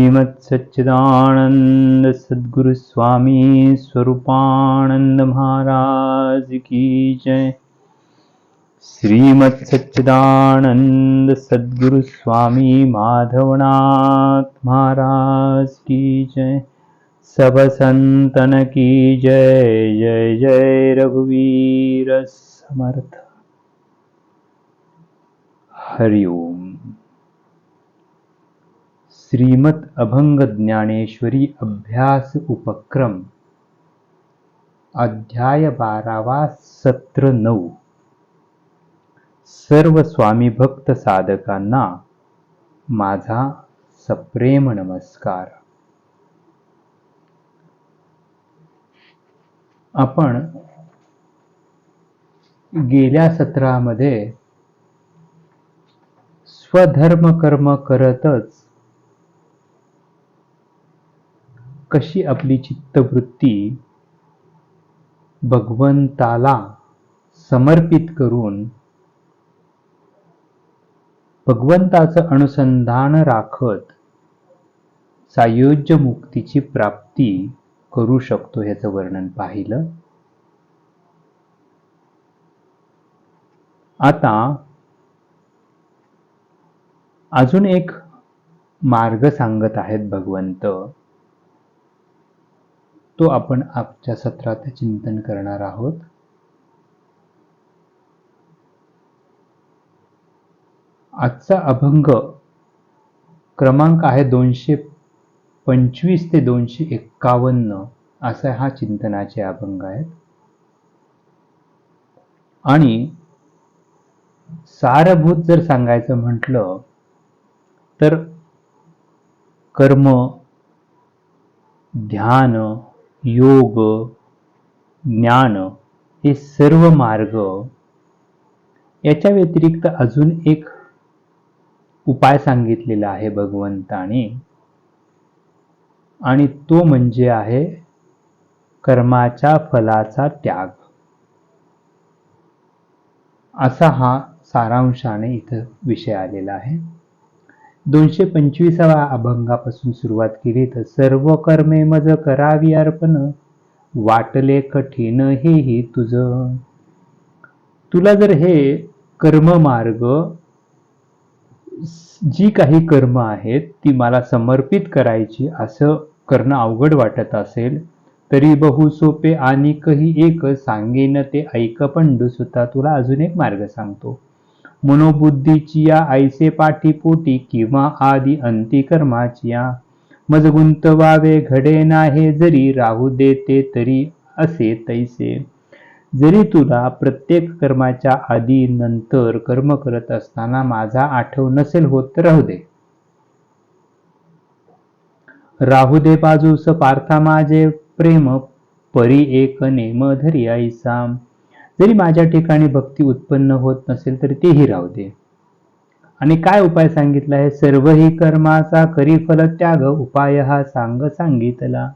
श्रीमत्सच्चिदानन्द सद्गुरुस्वामी स्वरूपानन्द महाराज की जय। श्रीमत्सच्चिदानन्द सद्गुरुस्वामी माधवनात् महाराज की जय। सभसन्तन की जय जय जय रघुवीर समर्थ। हरि ओम्। श्रीमत अभंग ज्ञानेश्वरी अभ्यास उपक्रम अध्याय बारावा सत्र नऊ. सर्व स्वामी भक्त साधकांना माझा सप्रेम नमस्कार. आपण गेल्या सत्रामध्ये स्वधर्म कर्म करतच कशी आपली चित्तवृत्ती भगवंताला समर्पित करून भगवंताचं अनुसंधान राखत सायोज्य मुक्तीची प्राप्ती करू शकतो ह्याचं वर्णन पाहिलं. आता अजून एक मार्ग सांगत आहेत भगवंत. तो आपण आजच्या सत्रात चिंतन करणार आहोत. आजचा अभंग क्रमांक आहे दोनशे पंचवीस ते दोनशे एक्कावन्न असा हा चिंतनाचे अभंग आहेत. आणि सारभूत जर सांगायचं म्हटलं तर कर्म ध्यान योग ज्ञान हे सर्व मार्ग. याच्या व्यतिरिक्त अजून एक उपाय सांगितलेला आहे भगवंताने. आणि तो म्हणजे आहे कर्माच्या फलाचा त्याग. असा हा सारांशाने इथं विषय आलेला आहे. दोनशे पंचवीसाव्या अभंगापासून सुरुवात केली तर सर्व कर्मे मज करावी अर्पण. वाटले कठीण हेही तुझ. तुला जर हे कर्म मार्ग जी काही कर्म आहेत ती मला समर्पित करायची असं करणं अवघड वाटत असेल तरी बहु सोपे आणि कही एक सांगेन ते ऐक पण सुद्धा तुला अजून एक मार्ग सांगतो. मनोबुद्धीची या पाठीपोटी किंवा आदी अंतिकर्माची या मज गुंतवावे घडे नाही जरी राहू देते तरी असे तैसे. जरी तुला प्रत्येक कर्माच्या आधी नंतर कर्म करत असताना माझा आठव नसेल होत तर राहू दे. राहू दे बाजूस पार्था माझे प्रेम परी एक नेम धरी आईसाम जरी माझ्या ठिकाणी भक्ती उत्पन्न होत नसेल तर तेही राहू दे. आणि काय उपाय सांगितला आहे? सर्वही कर्माचा करी फल त्याग उपाय हा सांग सांगितला.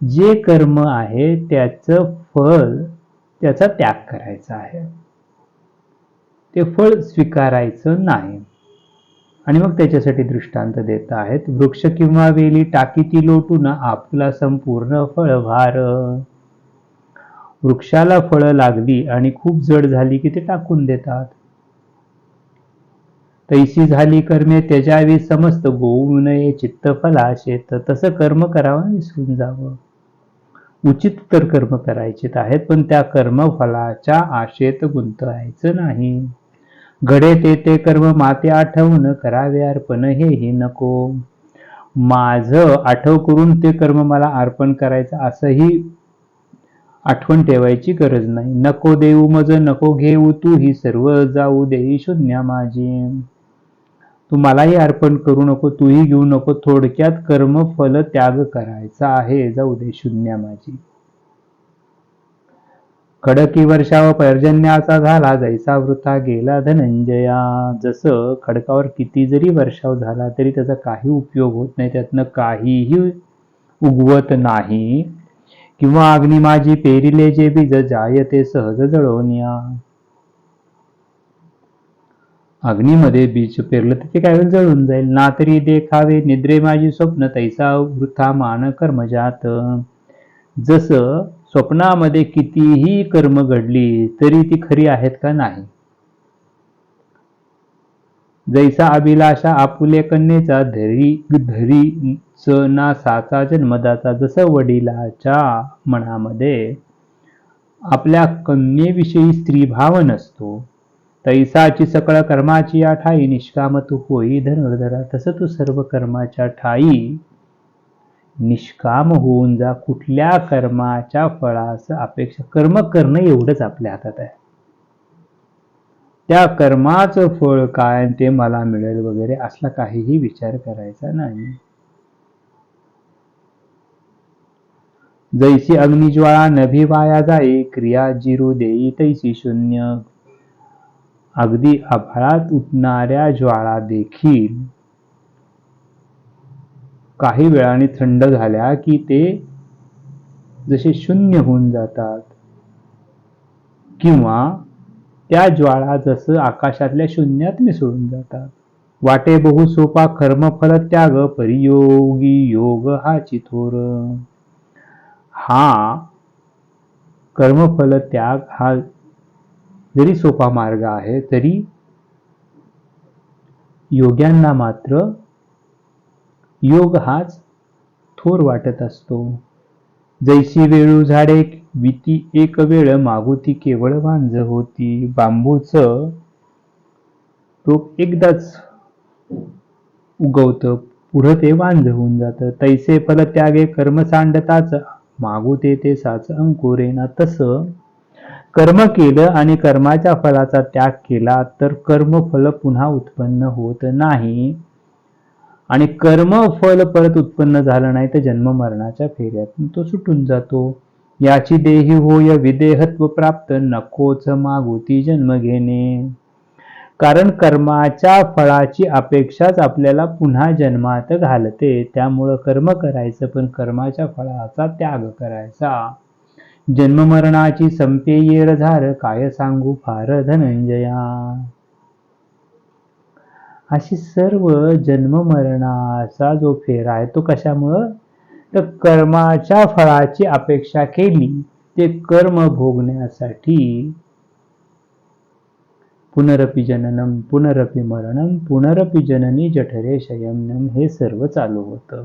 जे कर्म आहे त्याचं फळ त्याचा त्याग करायचा आहे. ते फळ स्वीकारायचं नाही. आणि मग त्याच्यासाठी दृष्टांत देत आहेत. वृक्ष किंवा वेली टाकी ती लोटून आपला संपूर्ण फळभार वृक्षाला फळं लागली आणि खूप जड झाली की ते टाकून देतात. तैशी झाली कर्मे त्याच्यावी समस्त गोवू नये चित्त फलाशेत तसं कर्म करावं विसरून जावं. उचित तर कर्म करायचे आहेत पण त्या कर्मफलाच्या आशेत गुंतवायचं नाही. घडे ते ते कर्म माते आठवून करावे अर्पण हेही नको. माझं आठव करून ते कर्म मला अर्पण करायचं असंही आठवण ठेवायची गरज नाही. नको देऊ मज नको घेऊ तू ही सर्व जाऊ देई शून्य माझी. तू मलाही अर्पण करू नको तूही घेऊ नको. थोडक्यात कर्म फल त्याग करायचा आहे. जाऊ दे शून्य माझी. खडकी वर्षाव पर्जन्याचा झाला जैसा वृथा गेला धनंजया. जसं खडकावर किती जरी वर्षाव झाला तरी त्याचा काही उपयोग होत नाही. त्यातनं काहीही उगवत नाही. किंवा अग्नी माझी पेरिले जे बीज जायते सहज जळवण्या अग्नीमध्ये बीज पेरलं तर ते काय होईल जळून जाईल? ना तरी देखावे निद्रे माझी स्वप्न तैसा वृथा मान कर्मजात जसं स्वप्नामध्ये कितीही कर्म घडली तरी ती खरी आहेत का नाही? जैसा अभिलाषा आपुले कन्येचा धरी धरी ना साचा जन्मदाचा जसं वडिलाच्या मनामध्ये. आपल्या कन्येविषयी स्त्रीभाव नसतो. तैसाची सकळ कर्माची या ठाई निष्काम तू होई धनुर्धरा तसं तू सर्व कर्माच्या ठाई. निष्काम होऊन जा कुठल्या कर्माच्या फळास अपेक्षा. कर्म करणं एवढंच आपल्या हातात आहे. त्या कर्माचं फळ काय ते मला मिळेल वगैरे असला काहीही विचार करायचा नाही. जैसी अग्निज्वाळा नभी वाया जाई क्रिया जिरू देई तैसी शून्य। अगदी आभाळात उठणाऱ्या ज्वाळा देखील काही वेळाने थंड झाल्या की ते जसे शून्य होऊन जातात. किंवा त्या ज्वाळा जसं आकाशातल्या शून्यात मिसळून जातात. वाटे बहु सोपा कर्मफल त्याग परियोगी योग हा चिथोर हा कर्मफल त्याग हा जरी सोपा मार्ग आहे तरी योग्यांना मात्र योग हाच थोर वाटत असतो. जैसी वेळू झाडे विती एक वेळ मागुती केवळ वांज होती. बांबूच रोप एकदाच उगवतं पुढं ते वांज होऊन जातं. तैसे फल त्यागे कर्म सांडताच मागुते ते साच अंकुरेना तसं. कर्म केलं आणि कर्माच्या फलाचा त्याग केला तर कर्मफल पुन्हा उत्पन्न होत नाही. आणि कर्म फल परत उत्पन्न झालं नाही तर जन्म मरणाच्या फेऱ्यातून तो सुटून जातो. याची देही होय विदेहत्व प्राप्त नकोच मागुती जन्म घेणे. कारण कर्माच्या फळाची अपेक्षाच आपल्याला पुन्हा जन्मात घालते. त्यामुळं कर्म करायचं पण कर्माच्या फळाचा त्याग करायचा. जन्ममरणाची संपे येर झार काय सांगू फार धनंजया. अशी सर्व जन्ममरणाचा जो फेरा आहे तो कशामुळं? तर कर्माच्या फळाची अपेक्षा केली ते कर्म भोगण्यासाठी. पुनरपि जननम पुनरपि मरणम पुनरपि जननी जठरे शयनम हे सर्व चालू होतं.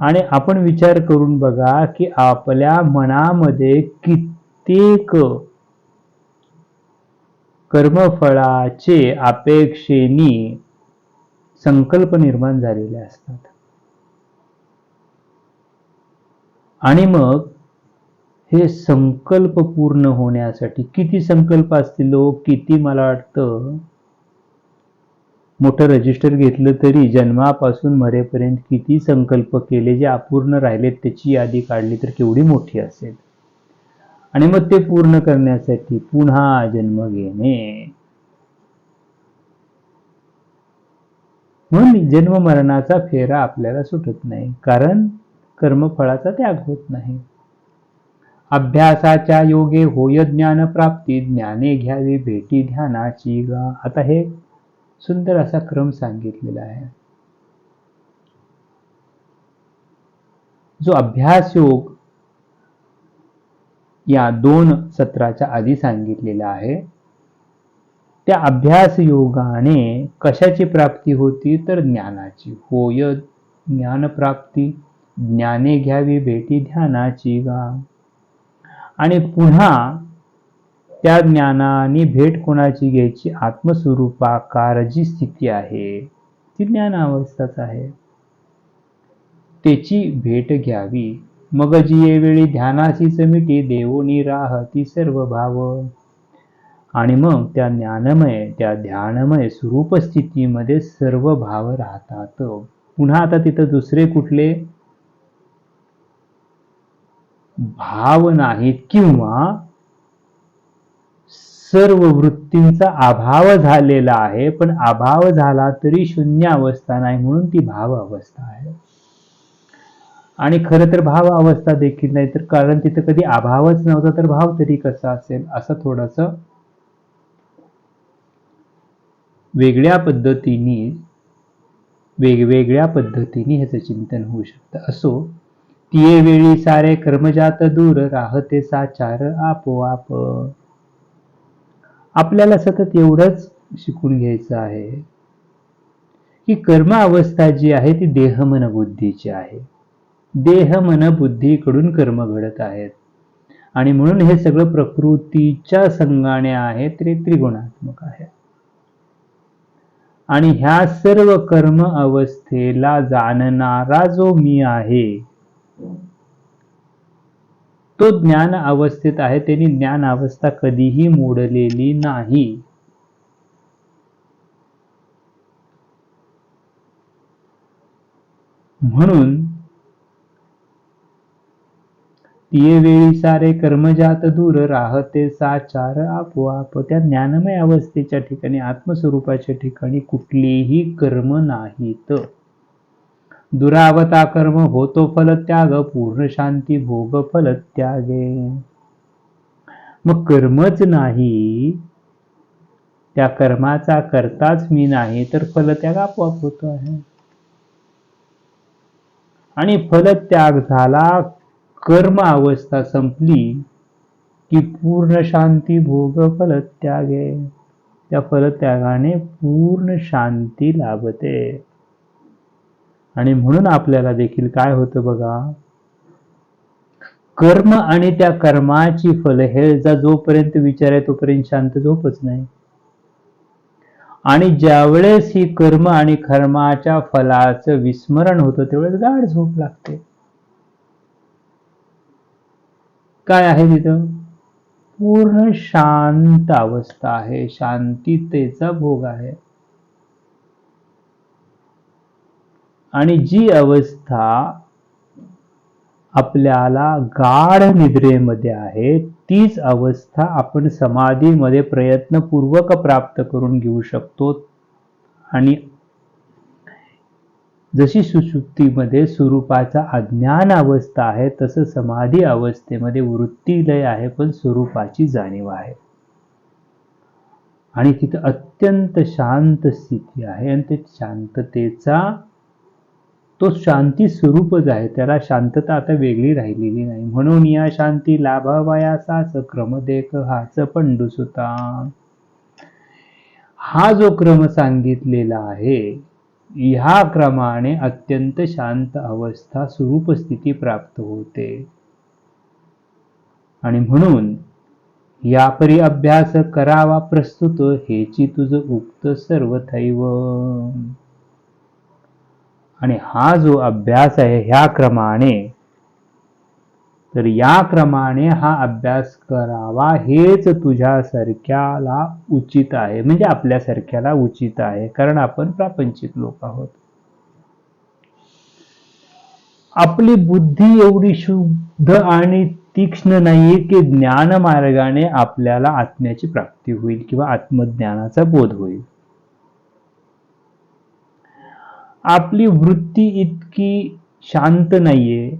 आणि आपण विचार करून बघा की आपल्या मनामध्ये कित्येक कर्मफळाचे अपेक्षेनी संकल्प निर्माण झालेले असतात. आणि मग हे संकल्प पूर्ण होण्यासाठी किती संकल्प असतील हो? किती मला वाटतं? मोठं रजिस्टर घेतलं तरी जन्मापासून मरेपर्यंत किती संकल्प केले जे अपूर्ण राहिलेत त्याची यादी काढली तर केवढी मोठी असेल? आणि मग ते पूर्ण करण्यासाठी पुन्हा जन्म घेणे. म्हणून जन्म मरणाचा फेरा आपल्याला सुटत नाही कारण कर्मफळाचा त्याग होत नाही. अभ्यासाच्या योगे होय ज्ञान प्राप्ती ज्ञाने घ्यावी भेटी ध्यानाची गा. आता हे सुंदर असा क्रम सांगितलेला आहे. जो अभ्यास योग या दोन सत्राच्या आधी सांगितलेला आहे त्या अभ्यास योगाने कशाची प्राप्ती होती? तर ज्ञानाची. होय ज्ञानप्राप्ती ज्ञाने घ्यावी भेटी ध्यानाची गा. आणि पुन्हा त्या ज्ञानाने भेट कोणाची घ्यायची? आत्मस्वरूपाकार जी स्थिती आहे. ती ज्ञान अवस्थाच आहे. त्याची भेट घ्यावी. मग जी वेळी ध्यानाशी चमिटी देवोनी राहती सर्व भाव. आणि मग त्या ज्ञानमय त्या ध्यानमय स्वरूप स्थितीमध्ये सर्व भाव राहतात. पुन्हा आता तिथं दुसरे कुठले? भाव नाहीत किंवा सर्व वृत्तींचा अभाव झालेला आहे पण अभाव झाला तरी शून्य अवस्था नाही म्हणून ती भाव अवस्था आहे. आणि खरं तर भाव अवस्था देखील नाही तर कारण तिथं कधी अभावच नव्हता तर भाव तरी कसा असेल? असं थोडस वेगळ्या पद्धतीने वेगवेगळ्या पद्धतीने ह्याचं चिंतन होऊ शकतं. असो तिये वेळी सारे कर्मजात दूर राहते साचार आपोआप. आपल्याला सतत एवढंच शिकून घ्यायचं आहे. की कर्म अवस्था जी आहे ती देह मन बुद्धीची आहे. देह मन बुद्धीकडून कर्म घडत आहेत. आणि म्हणून हे सगळं प्रकृतीच्या संगाने आहे ते त्रिगुणात्मक आहे. आणि ह्या सर्व कर्म अवस्थेला जाणणारा जो मी आहे तो ज्ञान अवस्थेत आहे त्यांनी ज्ञान अवस्था कधीही मोडलेली नाही. म्हणून तिये वेळी सारे कर्मजात दूर राहते साचार आपोआप त्या ज्ञानमय अवस्थेच्या ठिकाणी आत्मस्वरूपाच्या ठिकाणी कुठलीही कर्म नाहीत. दुरावता कर्म होतो फल त्याग पूर्ण शांती भोग फल त्यागे मग कर्मच नाही त्या कर्माचा करताच मी नाही तर फलत्याग आपोआप होतो आहे. आणि फलत्याग झाला कर्म अवस्था संपली की पूर्ण शांती भोग फलत्यागे. त्या फलत्यागाने पूर्ण शांती लाभते. आणि म्हणून आपल्याला देखील काय होतं बघा? कर्म आणि त्या कर्माची फल हे जोपर्यंत विचार आहे तोपर्यंत शांत झोपच नाही. आणि ज्यावेळेस ही कर्म आणि कर्माच्या फलाचं विस्मरण होतं तेवढेच गाढ झोप लागते. काय आहे तिथं? पूर्ण शांत अवस्था आहे. शांततेचा भोग आहे. आणि जी अवस्था आपल्याला गाढ निद्रेमध्ये आहे तीच अवस्था आपण समाधीमध्ये प्रयत्नपूर्वक प्राप्त करून घेऊ शकतो. आणि जशी सुषुप्तीमध्ये स्वरूपाचा अज्ञान अवस्था आहे तसं समाधी अवस्थेमध्ये वृत्तीलय आहे पण स्वरूपाची जाणीव आहे. आणि तिथं अत्यंत शांत स्थिती आहे आणि ते शांततेचा तो शांती स्वरूपच आहे. त्याला शांतता आता वेगळी राहिलेली नाही. म्हणून या शांती लाभावयासाच क्रम देख हाच पंडुसुता हा जो क्रम सांगितलेला आहे ह्या क्रमाने अत्यंत शांत अवस्था स्वरूप स्थिती प्राप्त होते. आणि म्हणून यापरी अभ्यास करावा प्रस्तुत हेची तुझ उक्त सर्वथैव. आणि हा जो अभ्यास आहे ह्या क्रमाने तर या क्रमाने हा अभ्यास करावा हेच तुझ्यासारख्याला उचित आहे. म्हणजे आपल्यासारख्याला उचित आहे कारण आपण प्रापंचिक लोक आहोत. आपली बुद्धी एवढी शुद्ध आणि तीक्ष्ण नाहीये की ज्ञान मार्गाने आपल्याला आत्म्याची प्राप्ती होईल किंवा आत्मज्ञानाचा बोध होईल. आपली वृत्ती इतकी शांत नाहीये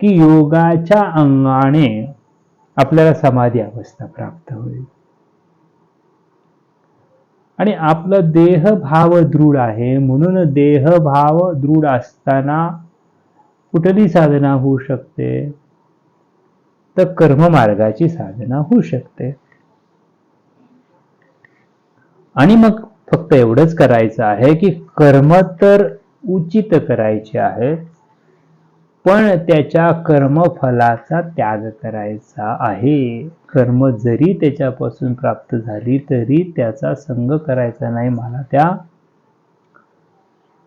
की योगाच्या अंगाने आपल्याला समाधी अवस्था प्राप्त होईल. आणि आपला देहभाव दृढ आहे म्हणून देहभाव दृढ असताना कुठली साधना होऊ शकते? तर कर्म मार्गाची साधना होऊ शकते. आणि मग फक्त एवढंच करायचं आहे की कर्म तर उचित करायचे आहे पण त्याच्या कर्मफलाचा त्याग करायचा आहे. कर्म जरी त्याच्यापासून प्राप्त झाली तरी त्याचा संग करायचा नाही. मला त्या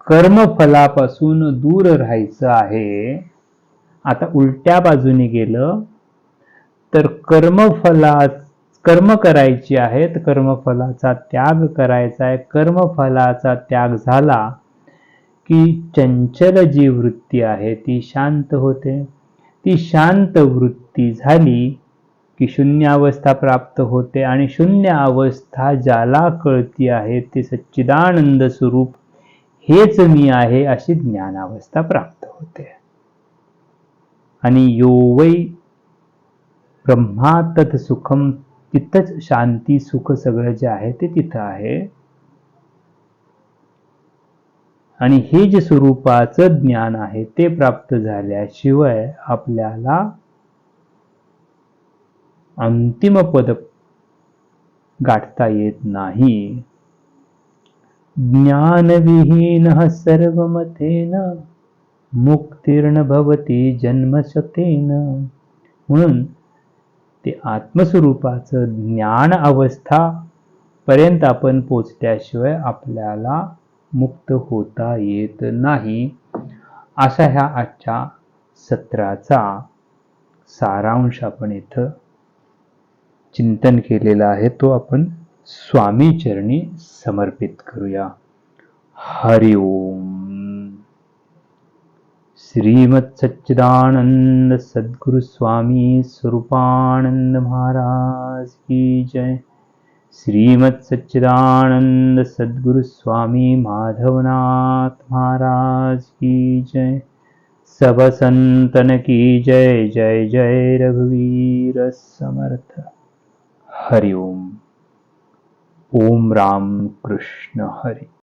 कर्मफलापासून दूर राहायचं आहे. आता उलट्या बाजूने गेलं तर कर्मफला कर्म करायची आहेत कर्मफलाचा त्याग करायचा आहे. कर्मफलाचा त्याग झाला की चंचल जी वृत्ती आहे ती शांत होते. ती शांत वृत्ती झाली की शून्य अवस्था प्राप्त होते आणि शून्य अवस्था ज्याला कळती आहे ते सच्चिदानंद स्वरूप हेच मी आहे अशी ज्ञानावस्था प्राप्त होते. आणि यो वै ब्रह्मा तत् सुखम तिथंच शांती सुख सगळं जे आहे ते तिथं आहे. आणि हे जे स्वरूपाचं ज्ञान आहे ते प्राप्त झाल्याशिवाय आपल्याला अंतिम पद गाठता येत नाही. ज्ञानविहीन सर्वमतेन मुक्तीर्ण भवती जन्मशतेन. म्हणून ते आत्मस्वरूपाचं ज्ञान अवस्था पर्यंत आपण पोचल्याशिवाय आपल्याला मुक्त होता येत नाही. अशा ह्या आजच्या सत्राचा सारांश आपण इथं चिंतन केलेला आहे. तो आपण स्वामी चरणी समर्पित करूया. हरि ओम श्रीमत सच्चिदानंद सद्गुरु स्वामी स्वरूपानंद महाराज की जय। श्रीमत सच्चिदानंद सद्गुरु स्वामी माधवनाथ महाराज की जय। सब संतन की जय जय जय रघुवीर समर्थ। हरि ओम। ओम राम कृष्ण हरि